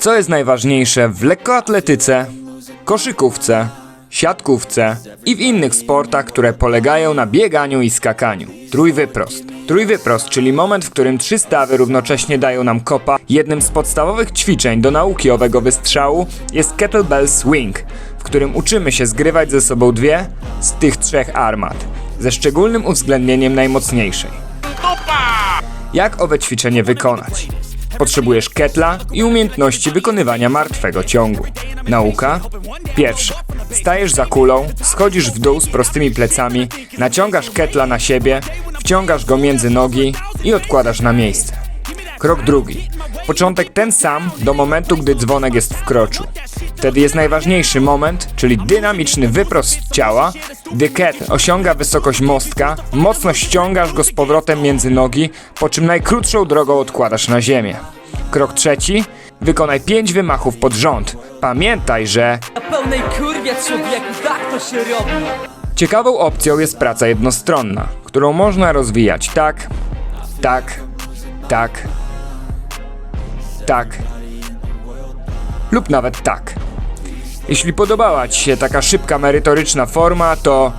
Co jest najważniejsze w lekkoatletyce, koszykówce, siatkówce i w innych sportach, które polegają na bieganiu i skakaniu. Trójwyprost. Trójwyprost, czyli moment, w którym trzy stawy równocześnie dają nam kopa. Jednym z podstawowych ćwiczeń do nauki owego wystrzału jest kettlebell swing, w którym uczymy się zgrywać ze sobą dwie z tych trzech armat, ze szczególnym uwzględnieniem najmocniejszej. Jak owe ćwiczenie wykonać? Potrzebujesz ketla i umiejętności wykonywania martwego ciągu. Nauka? Pierwsze. Stajesz za kulą, schodzisz w dół z prostymi plecami, naciągasz ketla na siebie, wciągasz go między nogi i odkładasz na miejsce. Krok drugi. Początek ten sam do momentu, gdy dzwonek jest w kroczu. Wtedy jest najważniejszy moment, czyli dynamiczny wyprost ciała. Gdy ketl osiąga wysokość mostka, mocno ściągasz go z powrotem między nogi, po czym najkrótszą drogą odkładasz na ziemię. Krok trzeci. Wykonaj 5 wymachów pod rząd. Pamiętaj, że Na pełnej kurwie człowieku, tak to się robi Ciekawą opcją jest praca jednostronna, którą można rozwijać tak, tak, tak, tak lub nawet tak. Jeśli podobała Ci się taka szybka, merytoryczna forma, to